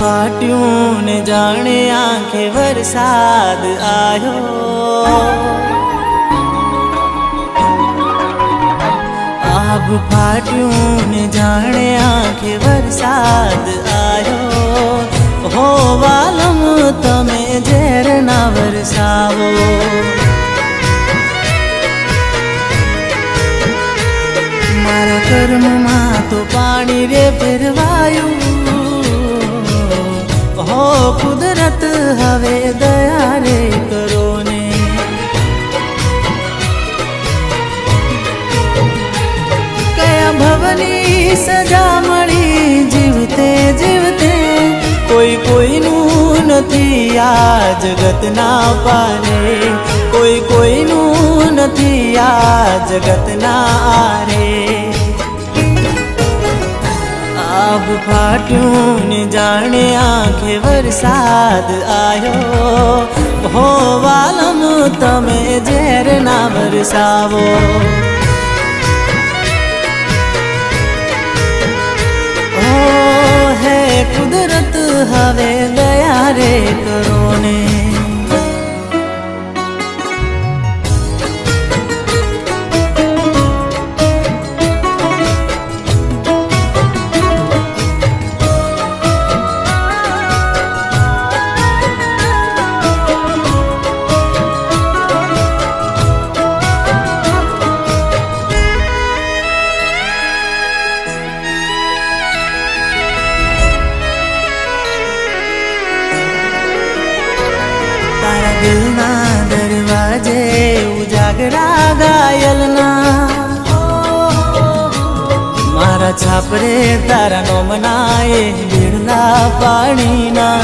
ફાટ્યું ને જાણે આંખે વરસાદ આવ્યો આભ ફાટ્યું ને જાણે આંખે વરસાદ આવ્યો હો વાલમ, તમે ઝેર ના વરસાવો. મારા કર્મમાં તો પાણી રે ફેરવાયું કુદરત હવે દયા રે કરો ને. કયા ભવની સજા મળી જીવતે જીવતે, કોઈ કોઈનું નથી આ જગતના પારે કોઈ કોઈનું નથી આ જગતના આરે આબ ફાટ્યું ને જાણે આંખે વરસાદ આવ્યો હો વાલમ, તમે ઝેર ના વરસાવો. હે કુદરત, હવે દયા રે કરો ને ગાયલના। મારા છાપરે તારા નોમના એ ભીડના પાણીના।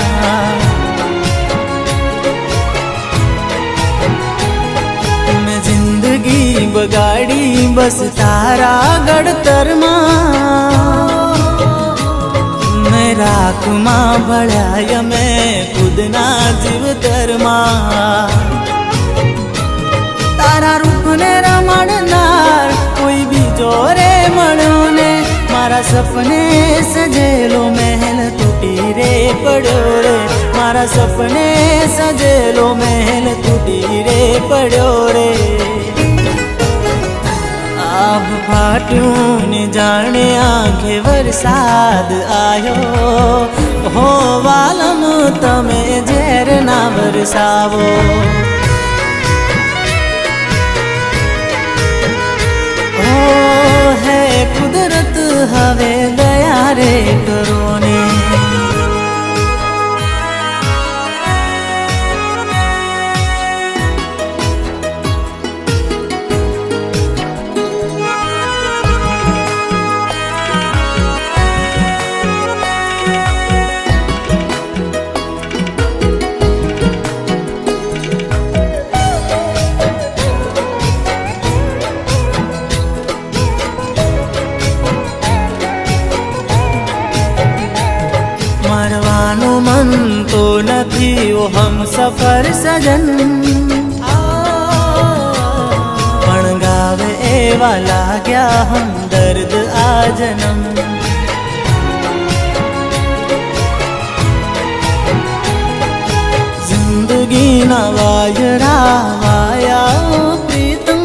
મેં જિંદગી બગાડી બસ તારા ગડતરમાં મેં રાખમાં ભળ્યા મેં ખુદના જીવતરમાં। તારા રૂપને રમણનાર, કોઈ બીજો રે મળ્યો ને. મારા સપને સજેલો મહેલ તૂટી રે પડ્યો રે. મારા સપને સજેલો મહેલ તૂટી રે પડ્યો રે. આભ ફાટ્યું ને જાણે આંખે વરસાદ આવ્યો હો વાલમ, તમે ઝેર ના વરસાવો. દયા નથી ઓ હમ સફર સજન. પણ ગાવે એવા લાગ્યા હમ દર્દ આ જનમ જિંદગીના વાયરા વાયા પ્રીતમ.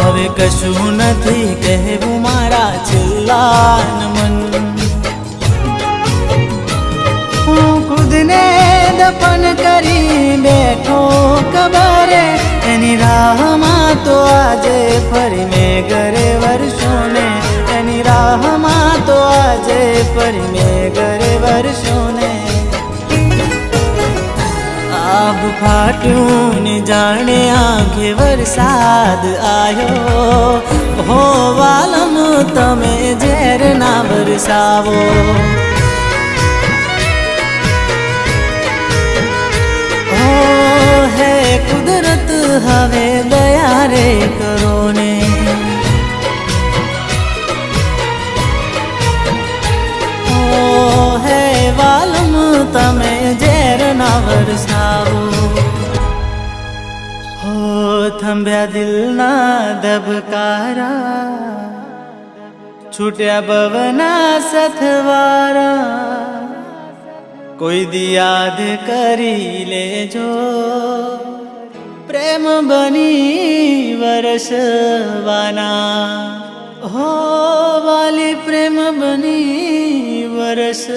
હવે કશું નથી કહેવું મારા છેલ્લા મન. દફન કરી બેઠો કબરે, એની રાહમાં તો આજે ફરી મેં ઘરે વર્ષોને એની રાહમાં તો આજે ફરી મેં ઘરે વર્ષોને આભ ફાટ્યું ને જાણે આંખે વરસાદ આવ્યો હો વાલમ, તમે ઝેર ના વરસાવો. હવે દયા રે કરો ને ઓ હે વાલમ તમે ઝેર ના વરસાવો હો થંભ્યા દિલના ધબકારા છૂટ્યા ભવના સથવારા કોઈ દી યાદ કરી લેજો પ્રેમ બની વરસવાના. હો વાલી પ્રેમ બની વરસવાના.